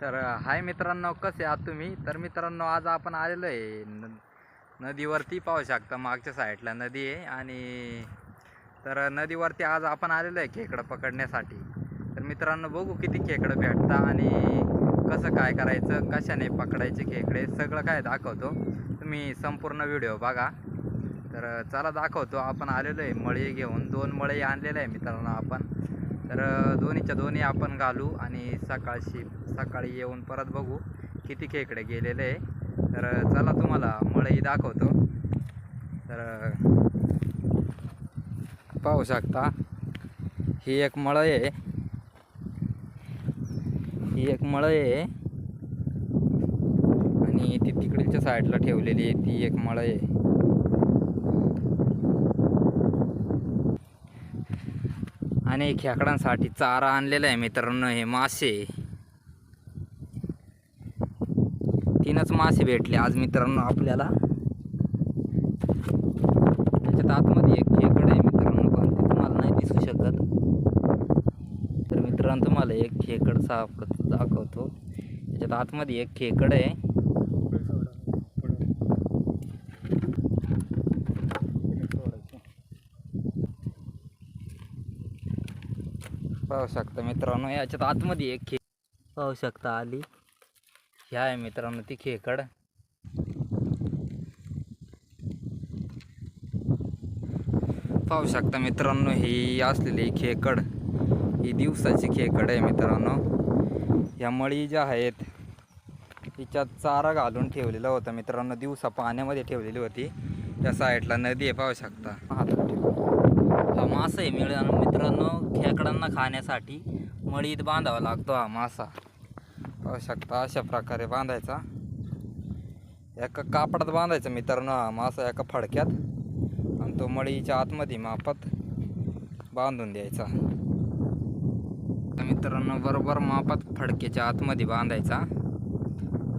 तर हाय मित्रांनो कसे आहात तुम्ही? तर मित्रांनो आज आपण आलेलो आहे न नदीवरती पाहू शकता मागच्या साईडला नदी आहे आणि तर नदीवरती आज आपण आलेलो आहे खेकडं पकडण्यासाठी. तर मित्रांनो बघू किती खेकडं भेटतं आणि कसं काय करायचं कशाने पकडायचे खेकडे सगळं काय दाखवतो. तुम्ही संपूर्ण व्हिडिओ बघा. तर चला दाखवतो. आपण आलेलो आहे मळी घेऊन. दोन मळे आणलेले आहे मित्रांनो आपण. तर दोन्हीच्या दोन्ही आपण घालू आणि सकाळशी सकाळी येऊन परत बघू किती खेकडे गेलेले आहे. तर चला तुम्हाला मळई दाखवतो. तर पाहू शकता ही एक मळई आहे. ही एक मळई आहे. आणि ती तिकडच्या साईडला ठेवलेली आहे ती एक मळई आहे. आणि खेकडांसाठी चारा आणलेला आहे मित्रांनो हे मासे. तीनच मासे भेटले आज मित्रांनो आपल्याला. त्याच्यात आतमध्ये एक खेकड आहे मित्रांनो पण ते तुम्हाला नाही दिसू शकत. तर मित्रांनो तुम्हाला एक खेकड साफ दाखवतो. त्याच्यात आतमध्ये एक खेकड आहे. पाहू शकता मित्रांनो याच्यात आतमध्ये एक खे पाहू शकता आली. ह्या आहे मित्रांनो ती खेकड. पाहू शकता मित्रांनो ही असलेली खेकड ही दिवसाची खेकड आहे मित्रांनो. ह्या मळी ज्या आहेत तिच्यात चारा घालून ठेवलेला होता मित्रांनो दिवसा पाण्यामध्ये ठेवलेली होती. त्या साईडला नदी आहे पाहू शकता. हातात हा मासा आहे मिळून मित्रांनो खेकडांना खाण्यासाठी मळीत बांधावा लागतो हा मासा. पाहू शकता अशा प्रकारे बांधायचा. एका कापडात बांधायचा मित्रांनो हा मासा एका फडक्यात. आणि तो मळीच्या आतमध्ये मापात बांधून द्यायचा. तर मित्रांनो बरोबर मापात फडक्याच्या आतमध्ये बांधायचा.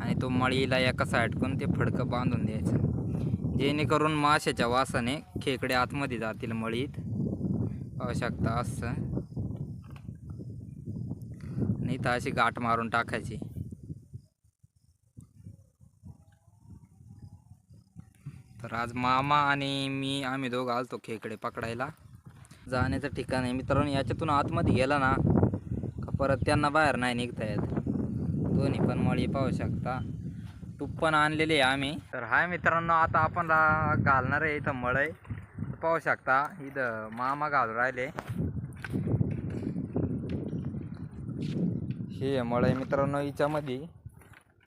आणि तो मळीला एका साईडकडून ते फडकं बांधून द्यायचं. जेणेकरून माशाच्या वासाने खेकडे आतमध्ये जातील मळीत. पाहू शकता असं. नाही तर अशी गाठ मारून टाकायची. तर आज मामा आणि मी आम्ही दोघं आलतो खेकडे पकडायला. जाण्याचं ठिकाण आहे. मित्रांनो याच्यातून आतमध्ये गेला ना का परत त्यांना बाहेर नाही निघता येत. दोन्ही पण मळी पाहू शकता. टूप पण आणलेली आहे आम्ही. तर हाय मित्रांनो आता आपण घालणार आहे इथं मळई. पाहू शकता इथं मामा घालून राहिले. हे मळई मित्रांनो हिच्यामध्ये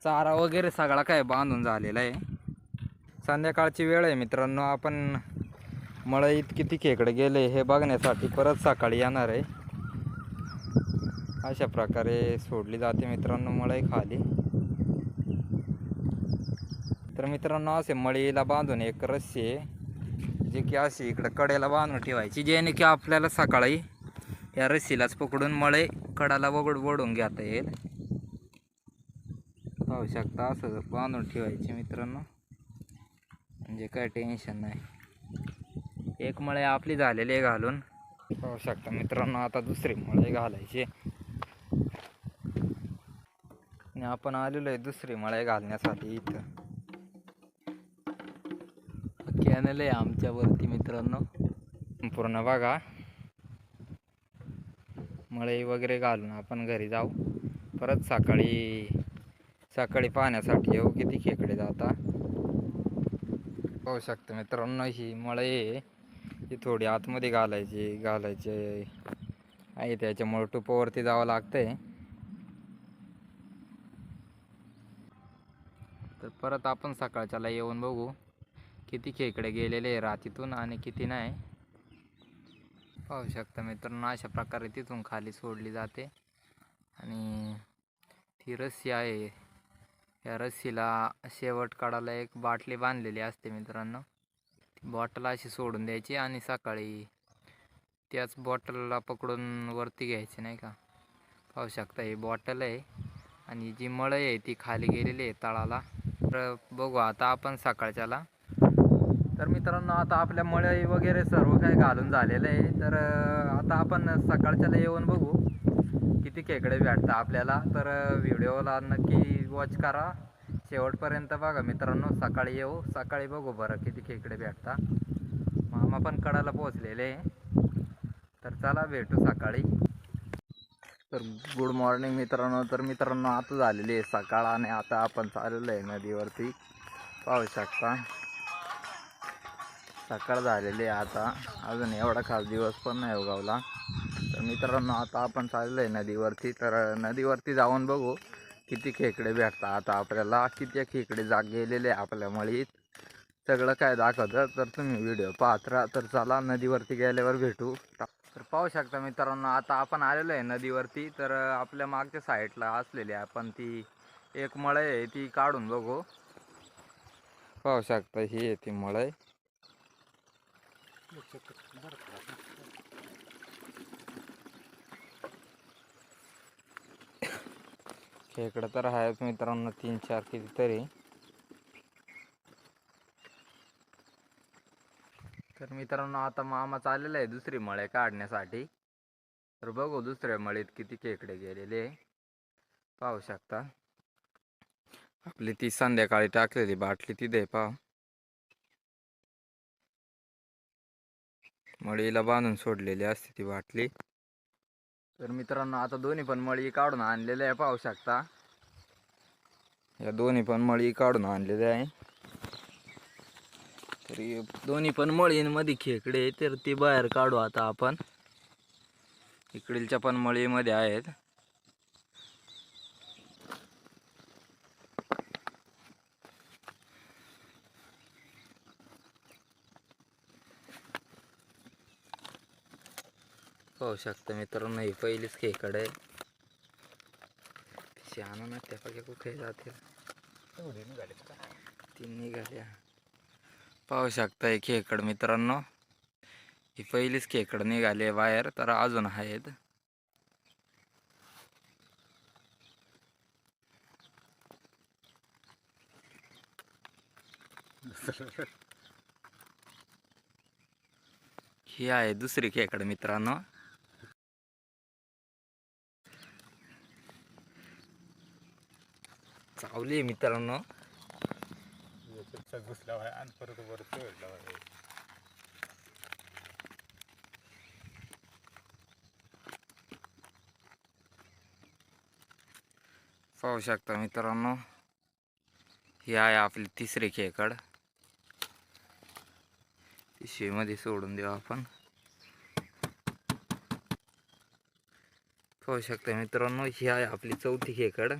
चारा वगैरे सगळा काय बांधून झालेला आहे. संध्याकाळची वेळ आहे मित्रांनो आपण मळईत किती खेकडे गेले हे बघण्यासाठी परत सकाळी येणार आहे. अशा प्रकारे सोडली जाते मित्रांनो मळई खाली. तर मित्रांनो असे मळीला बांधून एक रस्सी आहे. जे की अशी इकडं कडेला बांधून ठेवायची जेणे की आपल्याला सकाळी या रस्सीलाच पकडून मळे कडाला वगड वडून घेता येईल. पाहू शकता असं बांधून ठेवायचे मित्रांनो. म्हणजे काय टेन्शन नाही. एक मळे आपली झालेली आहे घालून. पाहू शकता मित्रांनो आता दुसरी मळे घालायची. आणि आपण आलेलो आहे दुसरी मळे घालण्यासाठी इथं. चॅनल आहे आमच्यावरती मित्रांनो. पूर्ण बघा. मळई वगैरे घालून आपण घरी जाऊ. परत सकाळी सकाळी पाहण्यासाठी येऊ किती खेकडे जाता. पाहू शकतो मित्रांनो ही मळई आहे. थोडी आतमध्ये घालायची घालायची आहे. त्याच्यामुळं टुपावरती जावं लागतंय. तर परत आपण सकाळच्याला येऊन बघू. किती खेकडे गेलेले आहे रातीतून आणि किती नाही? पाहू शकता मित्रांनो अशा प्रकारे तिथून खाली सोडली जाते. आणि ती रस्सी आहे. या रस्सीला शेवट काढायला एक बाटली बांधलेली असते मित्रांनो. ती बॉटल अशी सोडून द्यायची आणि सकाळी त्याच बॉटलला पकडून वरती घ्यायची नाही का? पाहू शकता ही बॉटल आहे. आणि जी मळई आहे ती खाली गेलेली आहे तळाला. तर बघू आता आपण सकाळच्याला. तर मित्रांनो आता आपल्या मळई वगैरे सर्व काही घालून झालेलं आहे. तर आता आपण सकाळच्याला येऊन बघू किती खेकडे भेटतात आपल्याला. तर व्हिडिओला नक्की वॉच करा. शेवटपर्यंत बघा मित्रांनो सकाळी येऊ सकाळी बघू बरं किती खेकडे भेटतात. मामा पण कडाला पोहोचलेले आहे. तर चला भेटू सकाळी. तर गुड मॉर्निंग मित्रांनो. तर मित्रांनो आता झालेली आहे सकाळ आणि आता आपण चाललेलो आहे नदीवरती. पाहू शकता. सकाळ झालेली आहे आता. अजून एवढा खास दिवस पण नाही हो उगवला तर मित्रांनो आता आपण चाललो आहे नदीवरती. तर नदीवरती जाऊन बघू किती खेकडे भेटतात. आता आपल्याला किती खेकडे जाग गेलेले आहे आपल्या मळीत. सगळं काय दाखवतं. तर तुम्ही व्हिडिओ पाहत राहा. तर चला नदीवरती गेल्यावर भेटू. तर पाहू शकता मित्रांनो आता आपण आलेलो आहे नदीवरती. तर आपल्या मागच्या साईडला असलेली आपण ती एक मळई आहे ती काढून बघू. पाहू शकता ही आहे ती मळई खेकडं तर आहेच मित्रांनो तीन चार कितीतरी. तर मित्रांनो आता मामा चाललेला आहे दुसरी मळे काढण्यासाठी. तर बघू दुसऱ्या मळीत किती खेकडे गेलेले पाहू शकता. आपली ती संध्याकाळी टाकलेली बाटली तिथे पाहू. मळीला बांधून सोडलेली असते ती बाटली. तर मित्रांनो आता दोन्ही पण मळी काढून आणलेल्या आहे पाहू शकता. या दोन्ही पण मळी काढून आणलेल्या आहे. तरी दोन्ही पण मळींमध्ये खेकडे तर ती बाहेर काढू आता आपण. इकडीलच्या पण मळीमध्ये आहेत. पाहू शकता मित्रांनो ही पहिलीच खेकड आहे. शहाणा ना त्या पाकी कुठे जातील? तीन निघाल्या. पाहू शकता ही खेकड मित्रांनो. ही पहिलीच खेकड निघाली आहे बाहेर तर अजून आहेत. ही आहे दुसरी खेकड मित्रांनो. चावली आहे मित्रांनो. घुसला आणि परत पाहू शकता मित्रांनो ही आहे आपली तिसरी खेकड. पिशवीमध्ये सोडून देऊ आपण. पाहू शकता मित्रांनो ही आहे आपली चौथी खेकड.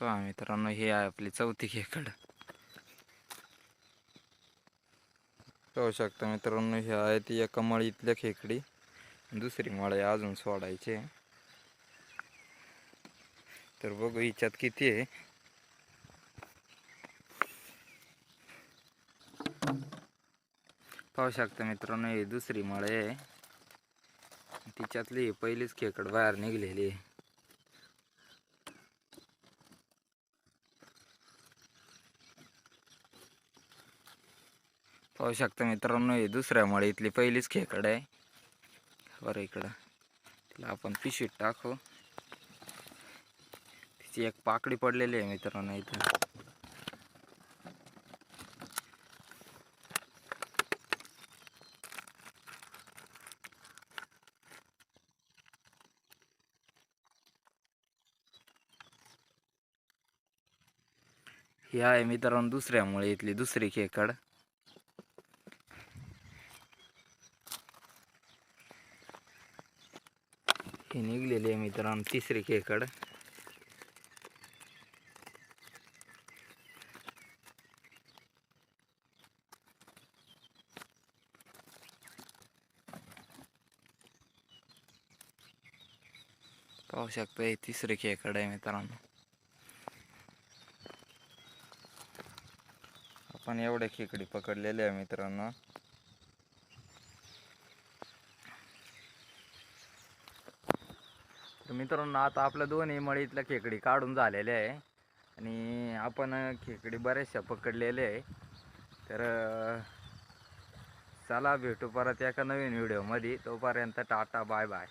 पहा मित्रांनो हे आहे आपली चौथी खेकड. पाहू शकता मित्रांनो हे आहे ती एका मळीतल्या खेकडी. दुसरी मळी अजून सोडायची. तर बघू हिच्यात किती आहे. पाहू शकता मित्रांनो ही दुसरी मळी आहे. तिच्यातली पहिलीच खेकड बाहेर निघलेली आहे. पाहू शकता मित्रांनो हे दुसऱ्या मळीतली पहिलीच खेकड आहे. बरं इकडं. तिला आपण पिशवीत टाकू. तिची एक पाकडी पडलेली आहे मित्रांनो इथं. ही आहे मित्रांनो दुसऱ्या इथली दुसरी खेकड ही निघलेली तिसरी खेकड. पाहू शकता ही तिसरी खेकड आहे मित्रांनो. आपण एवढ्या खेकडी पकडलेल्या आहे मित्रांनो. मित्रांनो आता आपल्या दोन्ही मळीतल्या खेकडी काढून झालेल्या आहे. आणि आपण खेकडी बऱ्याचशा पकडलेल्या आहे. तर चला भेटू परत एका नवीन व्हिडिओमध्ये तोपर्यंत टाटा बाय बाय.